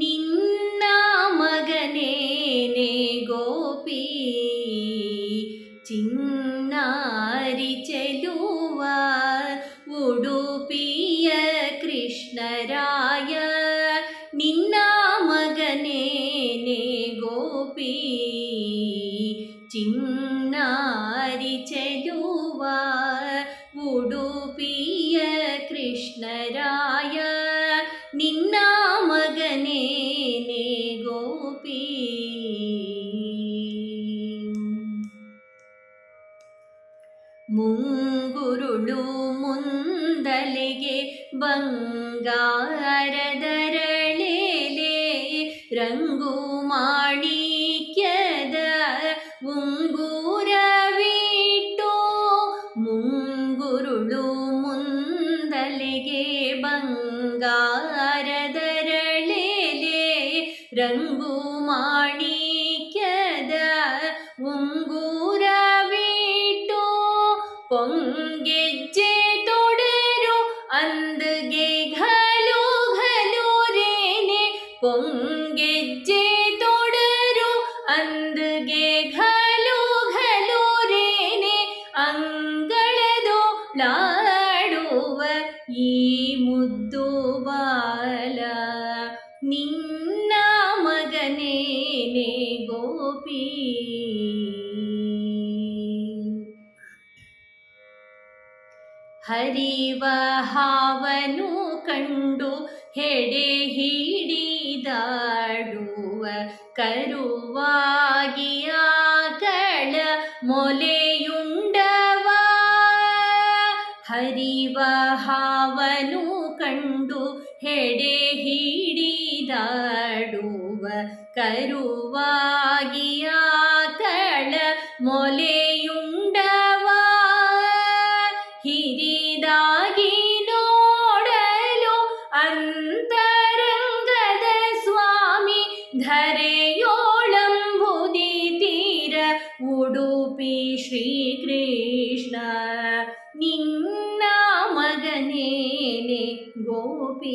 നിന്ന മകനേ ഗോപി ചിന്നാരി ചെലുവടുപ്പിയ കൃഷ്ണരായ ഗോപി ചിന്നാരി ചെലുവ കൃഷ്ണരായ തൊപ്പി ಮುಂಗುರುಳು ಮುಂದಲೆಗೆ ಬಂಗಾರದರಳೆಲೆ ರಂಗು ಮಾಣಿಕ್ಯದ ಉಂಗುರವಿಟ್ಟು ಮುಂಗುರುಳು ಮುಂದಲೆಗೆ ಬಂಗಾರ ಮಾಣಿಕ್ಯದ ಉಂಗೂರ ಬಿಟ್ಟು ಪೊಂಗೆಜ್ಜೆ ತೊಡರು ಅಂದಗೆ ಘಲು ಘಲು ರೇನೆ ಪೊಂಗೆಜ್ಜೆ ತೊಡರು ಅಂದಗೆ ಘಲು ಘಲು ರೇನೆ ಅಂಗಳದು ಲಾಡುವ ಈ ಮುದ್ದು ಬಾಲ ನಿಂಗ ಹರಿವ ಹಾವನು ಕಂಡು ಹೆಡೆ ಹಿಡಿದಾಡುವ ಕರುವಾಗಿಯ ಮೊಲೆ ಹಾವನು ಕಂಡು ಹೆಡೆ ಹಿಡಿದಾಡುವ ಕರುವಾಗಿಯ ಕಳ ಮೊಲೆಯುಂಡವ ಹಿರಿದಾಗಿ ನೋಡಲು ಅಂತರಂಗದ ಸ್ವಾಮಿ ಧರೆಯೋಳಂಬುದಿ ತೀರ ಉಡುಪಿ ಶ್ರೀಕೃಷ್ಣ ನಿನ್ನ ഗോപീചരണേനെ ഗോപി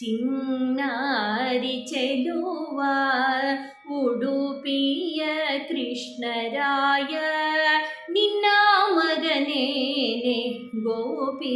ചിങ്ങാരി ചെലുവാർ ഉടുപ്പിയ കൃഷ്ണരായ നിന്നാമകനേനെ ഗോപീ